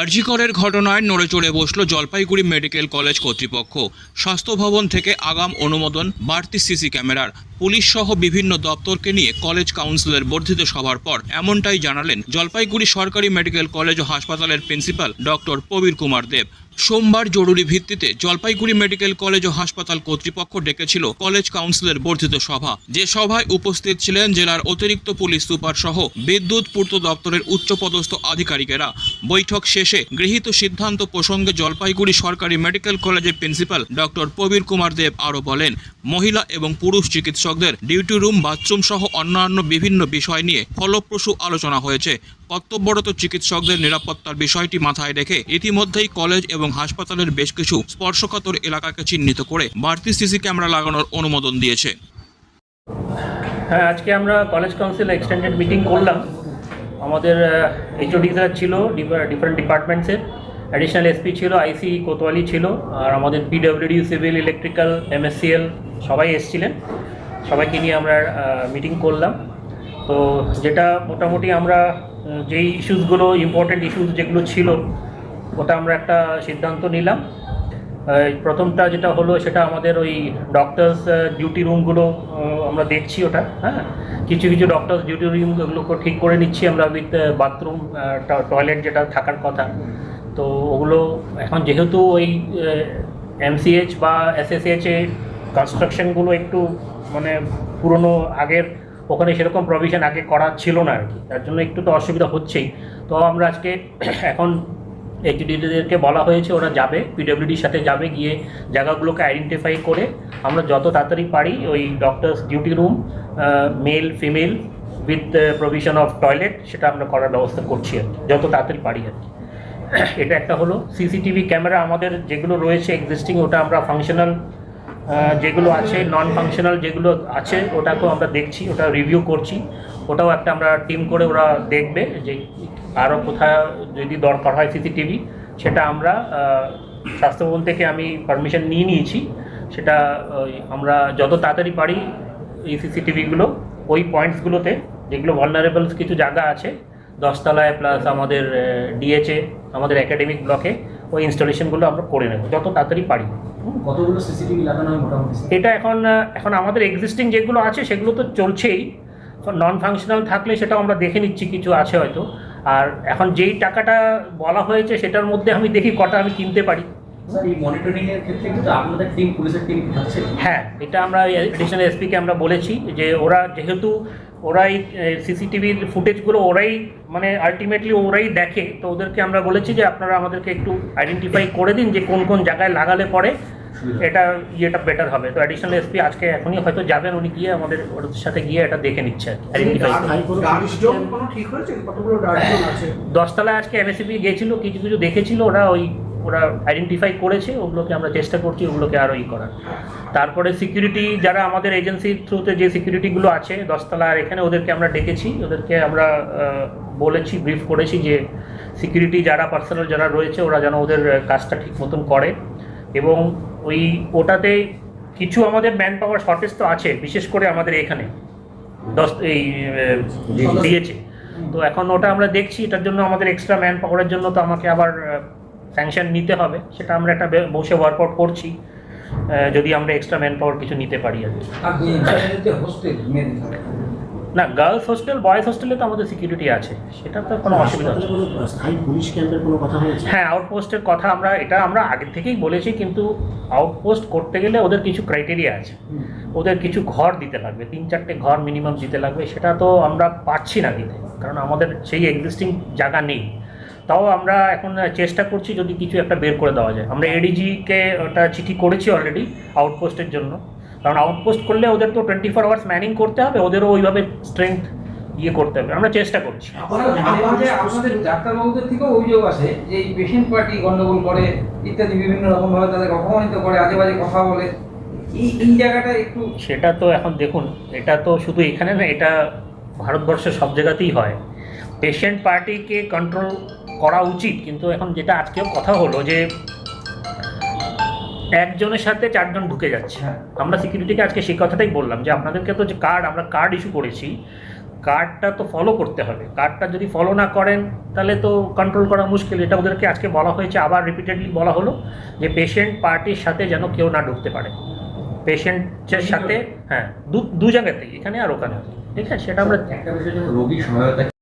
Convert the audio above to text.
আরজিকরের ঘটনায় নড়ে চড়ে বসল জলপাইগুড়ি মেডিকেল কলেজ কর্তৃপক্ষ। স্বাস্থ্য ভবন থেকে আগাম অনুমোদন, বাড়তি সিসি ক্যামেরার, পুলিশ সহ বিভিন্ন দপ্তরকে নিয়ে কলেজ কাউন্সিলের বর্ধিত সভার পর এমনটাই জানালেন জলপাইগুড়ি সরকারি মেডিকেল কলেজ ও হাসপাতালের প্রিন্সিপাল ডক্টর প্রবীর কুমার দেব। সোমবার জরুরি ভিত্তিতে জলপাইগুড়ি মেডিকেল কলেজ ও হাসপাতাল কর্তৃপক্ষ ডেকেছিল কলেজ কাউন্সিলের বর্ধিত সভা। যে সভায় উপস্থিত ছিলেন জেলার অতিরিক্ত পুলিশ সুপার সহ বিদ্যুৎ পূর্ত দপ্তরের উচ্চপদস্থ আধিকারিকেরা। বৈঠক শেষে গৃহীত সিদ্ধান্ত প্রসঙ্গে জলপাইগুড়ি সরকারি মেডিকেল কলেজের প্রিন্সিপাল ডক্টর প্রবীর কুমার দেব আরও বলেন, মহিলা এবং পুরুষ চিকিৎসকদের ডিউটি রুম, বাথরুম সহ অন্যান্য বিভিন্ন বিষয় নিয়ে ফলপ্রসূ আলোচনা হয়েছে। কর্তব্যরত চিকিৎসকদের নিরাপত্তার বিষয়টি মাথায় রেখে ইতিমধ্যেই কলেজ এবং হাসপাতালের বেশ কিছু স্পর্শকাতর এলাকাকে চিহ্নিত করে বাড়তি সিসি ক্যামেরা লাগানোর অনুমোদন দিয়েছে। হ্যাঁ আজকে আমরা কলেজ কাউন্সিল এক্সটেন্ডেড মিটিং করলাম। আমাদের এইচওডি স্যার ছিল ডিফারেন্ট ডিপার্টমেন্টসের অ্যাডিশনাল এসপি ছিল আইসি কোতোয়ালি ছিল, আর আমাদের পিডব্লিউডি সিভিল ইলেকট্রিক্যাল এমএসসিএল সবাই এসছিলেন। সবাইকে নিয়ে আমরা মিটিং করলাম। তো যেটা মোটামুটি আমরা যেই ইস্যুসগুলো ইম্পর্টেন্ট ইস্যুস যেগুলো ছিল, ওটা আমরা একটা সিদ্ধান্ত নিলাম। প্রথমটা যেটা হলো, সেটা আমাদের ওই ডক্টরস ডিউটি রুমগুলো আমরা দেখছি ওটা হ্যাঁ? কিছু কিছু ডক্টরস ডিউটি রুমগুলোকে ঠিক করে নিচ্ছি আমরা উইথ বাথরুম টয়লেট যেটা থাকার কথা। তো ওগুলো এখন যেহেতু ওই এমসিএইচ বা এসএসএইচ কনস্ট্রাকশনগুলো একটু মানে পুরনো আগের ওখানে সেরকম প্রভিশন আগে করা ছিল না আর কি। তার জন্য একটু তো অসুবিধা হচ্ছেই। তো আমরা আজকে এখন এইচডিদেরকে বলা হয়েছে ওরা যাবে পিডব্লিউডির সাথে যাবে, গিয়ে জায়গাগুলোকে আইডেন্টিফাই করে আমরা যত তাড়াতাড়ি পারি ওই doctors duty room male female with provision of toilet সেটা আমরা করার ব্যবস্থা করছি আর কি, যত তাড়াতাড়ি পারি আর কি। এটা একটা হলো সিসিটিভি ক্যামেরা আমাদের যেগুলো রয়েছে এক্সিস্টিং ওটা আমরা ফাংশনাল যেগুলো আছে নন ফাংশনাল যেগুলো আছে ওটাকেও আমরা দেখছি ওটা রিভিউ করছি। ওটাও একটা আমরা টিম করে ওরা দেখবে যে আরও কোথায় যদি দরকার হয় সিসিটিভি সেটা আমরা আহ, স্বাস্থ্য ভবন থেকে আমি পারমিশন নিয়ে নিয়েছি। সেটা আমরা যত তাড়াতাড়ি পারি এই সিসিটিভিগুলো ওই পয়েন্টসগুলোতে যেগুলো ভালনারেবলস কিছু জায়গা আছে দশতলায় প্লাস আমাদের ডিএচএ আমাদের একাডেমিক ব্লকে ওই ইনস্টলেশনগুলো আমরা করে নেব যত তাড়াতাড়ি পারি। কতগুলো সিসিটিভি লাগানো হয় মোটামুটি এটা এখন এখন আমাদের এক্সিস্টিং যেগুলো আছে সেগুলো তো চলছেই। নন ফাংশনাল থাকলে সেটা আমরা দেখে নিচ্ছি কিছু আছে হয়তো। আর এখন যেই টাকাটা বলা হয়েছে সেটার মধ্যে আমি দেখি কটা আমি কিনতে পারি। স্যার এই মনিটরিং এর ক্ষেত্রে কিন্তু আপনাদের টিম পুলিশের টিম থাকছে। হ্যাঁ এটা আমরা এডিশনাল এসপিকে আমরা বলেছি যে ওরা যেহেতু ওরাই সিসিটিভির ফুটেজগুলো ওরাই মানে আলটিমেটলি ওরাই দেখে তো ওদেরকে আমরা বলেছি যে আপনারা আমাদেরকে একটু আইডেন্টিফাই করে দিন যে কোন কোন জায়গায় লাগালে পরে এটা ইয়েটা বেটার হবে। তো অ্যাডিশনাল এসপি আজকে এখনই হয়তো যাবেন উনি গিয়ে আমাদের ওদের সাথে গিয়ে এটা দেখে নিচ্ছে আইডেন্টিফাই ডার্ক জোন কোনো ঠিক হয়েছে? কতগুলো ডার্ক জোন আছে দশতলায় আজকে এমএসিপি গিয়েছিল কিছু কিছু দেখেছিল ওরা ওই ওরা আইডেন্টিফাই করেছে ওগুলোকে আমরা চেষ্টা করছি ওগুলোকে আরও ই করার। তারপরে সিকিউরিটি যারা আমাদের এজেন্সির থ্রুতে যে সিকিউরিটিগুলো আছে দশতলা আর এখানে ওদেরকে আমরা ডেকেছি ওদেরকে আমরা বলেছি ব্রিফ করেছি যে সিকিউরিটি যারা পার্সোনাল যারা রয়েছে ওরা যেন ওদের কাজটা ঠিক মতন করে। এবং ওই ওটাতে কিছু আমাদের ম্যান পাওয়ার শর্টেজ তো আছে বিশেষ করে আমাদের এখানে। দশ এই দিয়েছে। তো এখন ওটা আমরা দেখছি এটার জন্য আমাদের এক্সট্রা ম্যান পাওয়ারের জন্য তো আমাকে আবার স্যাংশন নিতে হবে সেটা আমরা একটা বসে ওয়ার্কআউট করছি যদি আমরা এক্সট্রা ম্যান পাওয়ার কিছু নিতে পারি আর না গার্লস হোস্টেল বয়েজ হোস্টেলে তো আমাদের সিকিউরিটি আছে সেটা তো কোনো অসুবিধা নেই হাসপাতালে স্থায়ী পুলিশ ক্যাম্পের কোনো কথা হয়েছে? হ্যাঁ আউটপোস্টের কথা আমরা এটা আমরা আগে থেকেই বলেছি কিন্তু আউটপোস্ট করতে গেলে ওদের কিছু ক্রাইটেরিয়া আছে। ওদের কিছু ঘর দিতে লাগবে তিন চারটে ঘর মিনিমাম দিতে লাগবে সেটা তো আমরা পাচ্ছি না দিতে কারণ আমাদের সেই এক্সিস্টিং জায়গা নেই। তাও আমরা এখন চেষ্টা করছি যদি কিছু একটা বের করে দেওয়া যায়। আমরা এডিজিকে ওটা চিঠি করেছি অলরেডি আউটপোস্টের জন্য। কারণ আউটপোস্ট করলে ওদের তো টোয়েন্টি ফোর আওয়ার্স ম্যানিং করতে হবে ওদেরও ওইভাবে স্ট্রেংথ ইয়ে করতে হবে। আমরা চেষ্টা করছি। আপনাদের ডাক্তারবাবুদের থেকেও অভিযোগ আছে যে এই পেশেন্ট পার্টি গন্ডগোল করে ইত্যাদি বিভিন্ন রকম ভাবে তাদের অপমানিত করে আজে বাজে কথা বলে। এই এই জায়গাটা একটু সেটা তো এখন দেখুন এটা তো শুধু এখানে না এটা ভারতবর্ষের সব জায়গাতেই হয়। পেশেন্ট পার্টিকে কন্ট্রোল করা উচিত। কিন্তু এখন যেটা আজকেও কথা হলো যে একজনের সাথে চারজন ঢুকে যাচ্ছে। হ্যাঁ। আমরা সিকিউরিটিকে আজকে সেই কথাটাই বললাম যে আপনাদেরকে তো যে কার্ড আমরা কার্ড ইস্যু করেছি কার্ডটা তো ফলো করতে হবে। কার্ডটা যদি ফলো না করেন তাহলে তো কন্ট্রোল করা মুশকিল। এটা ওদেরকে আজকে বলা হয়েছে আবার রিপিটেডলি বলা হলো যে পেশেন্ট পার্টির সাথে যেন কেউ না ঢুকতে পারে। পেশেন্টের সাথে হ্যাঁ দু দু জায়গাতেই এখানে আর ওখানে। ঠিক আছে সেটা আমরা একটা বিষয় রোগী সহায়তা